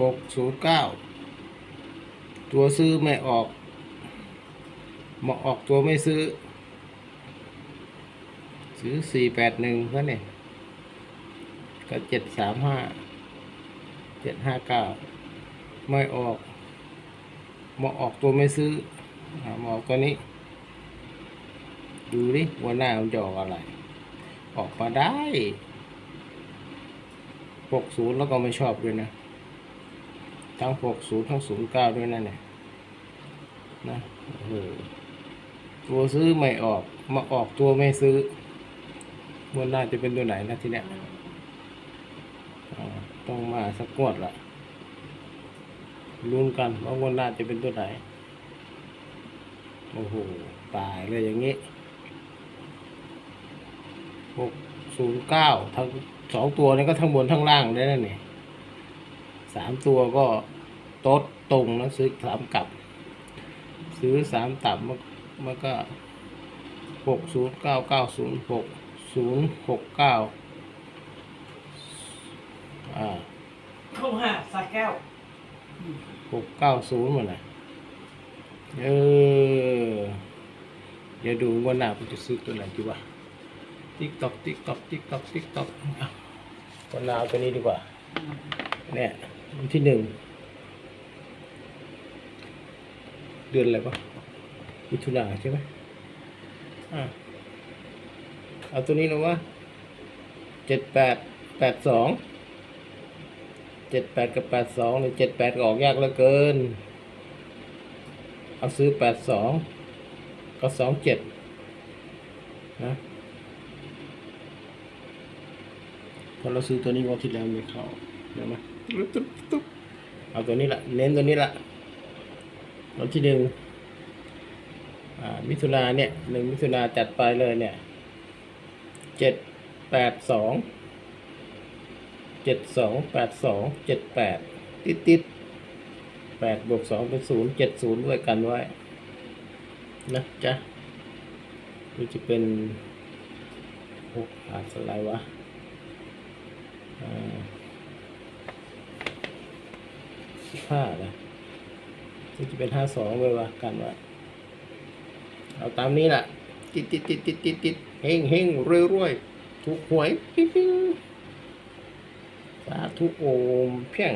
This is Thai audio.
หกศูนย์เก้าตัวซื้อไม่ออกมาออกตัวไม่ซื้อ ซื้อสี่แปดหนึ่งก็เนี่ก็เจ็ดสามห้าเจ็ดห้าเก้าไม่ออกมาออกตัวไม่ซื้ออ่ามาออกตัวนี้ ดูดิวันหน้ามันจะออกอะไร ออกมาได้หกศูนย์แล้วก็ไม่ชอบด้วยนะ ทั้งหกศูนย์ทั้งศูนย์เก้าด้วยนั่นเนี่ยนะโอ้โหตัวซื้อไม่ออก มาออกตัวไม่ซื้อวันหน้าจะเป็นตัวไหนนะทีเนี้ยต้องมาสักงวดละลุ้นกันว่าวันหน้าจะเป็นตัวไหน โอ้โห ตายเลยอย่างนี้หกศูนย์เก้าทั้งสองตัวนี้ก็ทั้งบนทั้งล่างได้แล้วนี่ สามตัวก็โต๊ดตรงนะซื้อสามกลับ ซื้อสามตับมันมันก็หกศูนย์เก้าเก้าศูนย์หกศูนย์หกเก้าอ่าเข้าหาสาแก้วหกเก้าศูนย์มันนะเออเดี๋ยวดูว่าหน้าผมจะซื้อตัวไหนดีวะติ๊กตอกติ๊กตอกติ๊กตอกติ๊กตอกวันหน้าเอาตัวนี้ดีกว่า เนี่ยวันที่หนึ่ง เดือนอะไรปะมิถุนาใช่ไหมอะเอาตัวนี้ลงวะเจ็ดแปดแปดสองเจ็ดแปดกับแปดสองหรือเจ็ดแปดออกยากเหลือเกิน เอาซื้อแปดสองก็สองเจ็ดนะพอเราซื้อตัวนี้งวดที่แล้วไม่เข้าเดี๋ยวมา ตุ๊บตุ๊บเอาตัวนี้ละเน้นตัวนี้ละวันที่หนึ่งอ่ามิถุนาเนี่ยหนึ่งมิถุนาจัดไปเลยเนี่ยเจ็ดแปดสองเจ็ดสองแปดสองเจ็ดแปดติดติดแปดบวกสองเป็นศูนย์เจ็ดศูนย์ด้วยกันไว้นะจ๊ะนี่จะเป็นโอ้อาสไลด์วะอ่า สิบห้านะนี่จะเป็นห้าสองเลยวะกันไว้เอาตามนี้แหละติดติดติดติดติดติดเฮงเฮงรวยรวยถูกหวยปิ๊งปิ๊งสาธุโอมเพียง